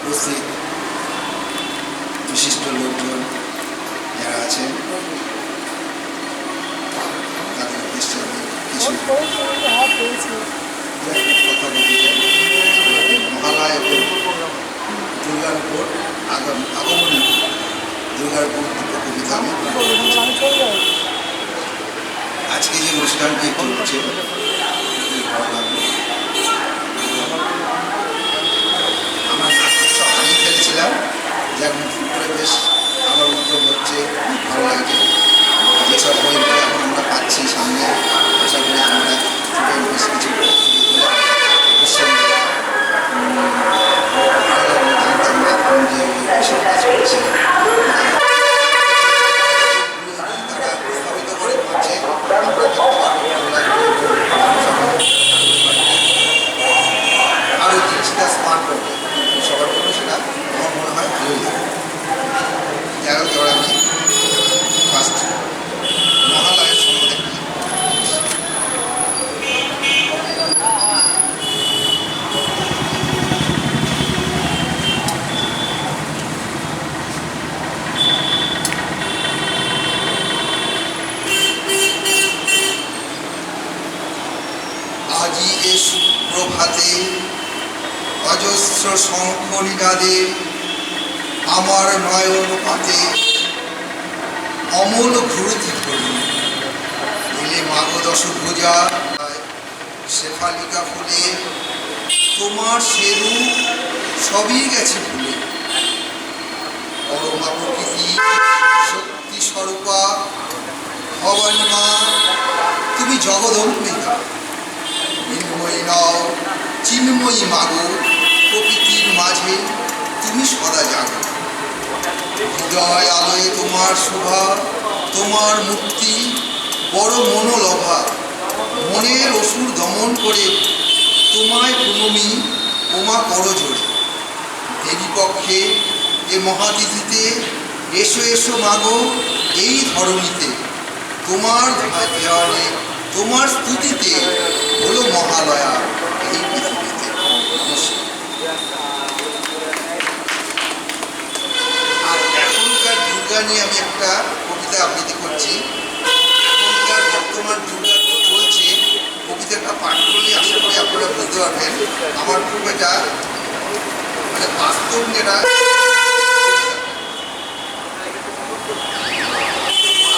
উপস্থিত বিশিষ্ট লোকজন যারা আছেন তাদের উদ্দেশ্যে আমি কিছু কথা বলতে চাই মহালয়া এবং দুর্গার উপর আগাম আগমনী দুর্গার উপর দুটো কবিতা আমি আজকে যে অনুষ্ঠানটি চলছে সুপ্রভাতে অজস্র শঙ্খ আমার নয়ন পাতে অমল ঘুরতি করি এলে মাগ দশ ভুজা শেফালিকা ফুলে তোমার সেরু সবই গেছে ভুলে পরমা প্রকৃতি শক্তি স্বরূপা ভবানী মা, তুমি জগদম্বিকা। মৃন্ময়ী নও চিন্ময়ী মাগো প্রকৃতির মাঝে তুমি সদা জাগো হৃদয় আলোয় তোমার শোভা, তোমার মুক্তি, বড় মনোলভা, মনের অসুর দমন করে তোমায় প্রণমী ওমা করজোড়ে। দেবী পক্ষে এ মহাতিথিতে এসো এসো মাগো, এই ধরণীতে। তোমার ধ্যানে তোমার স্তুতিতে হলো মহালয়া, এই নিয়ে আমি একটা কবিতা আবৃত্তি করছি। এখনকার বর্তমান তো চলছে কবিতাটা পাঠ করলে আশা করি আপনারা বুঝতে পারবেন। আমার খুব এটা মানে বাস্তব যেটা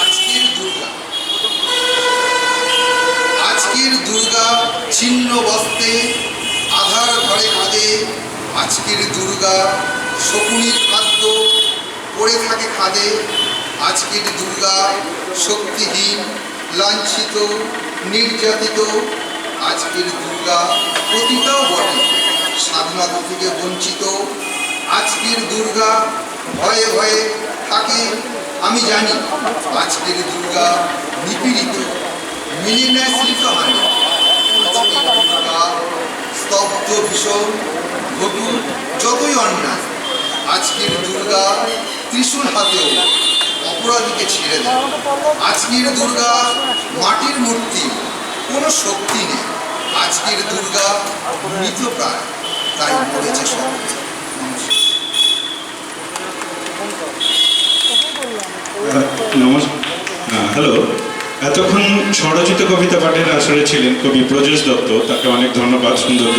আজকের দুর্গা। আজকের ছিন্ন বস্তে, আধার ঘরে কাঁদে। আজকের দুর্গা শকুনির খাদ্য পড়ে থাকে খাদে আজকের দুর্গা শক্তিহীন, লাঞ্ছিত, নির্যাতিত। আজকের দুর্গা প্রতিটাও বটে, স্বাধীনতা থেকে বঞ্চিত। আজকের দুর্গা ভয়ে ভয়ে থাকে আমি জানি, আজকের দুর্গা নিপীড়িত মেনে নেয় শিল্পহানি আজকের দুর্গা স্তব্ধ ভীষণ, ঘটুক যতই অন্যায়। আজকের দুর্গা ত্রিশূল হাতেও অপরাধীকে ছেড়ে দেয়। আজকের দুর্গা মাটির মূর্তি, কোনো শক্তি নেই। আজকের দুর্গা মৃত প্রায়, তাই মরেছে সকলে হ্যালো এতক্ষণ স্বরচিত কবিতা পাঠের আসরে ছিলেন কবি প্রজেশ দত্ত। তাকে অনেক ধন্যবাদ, সুন্দর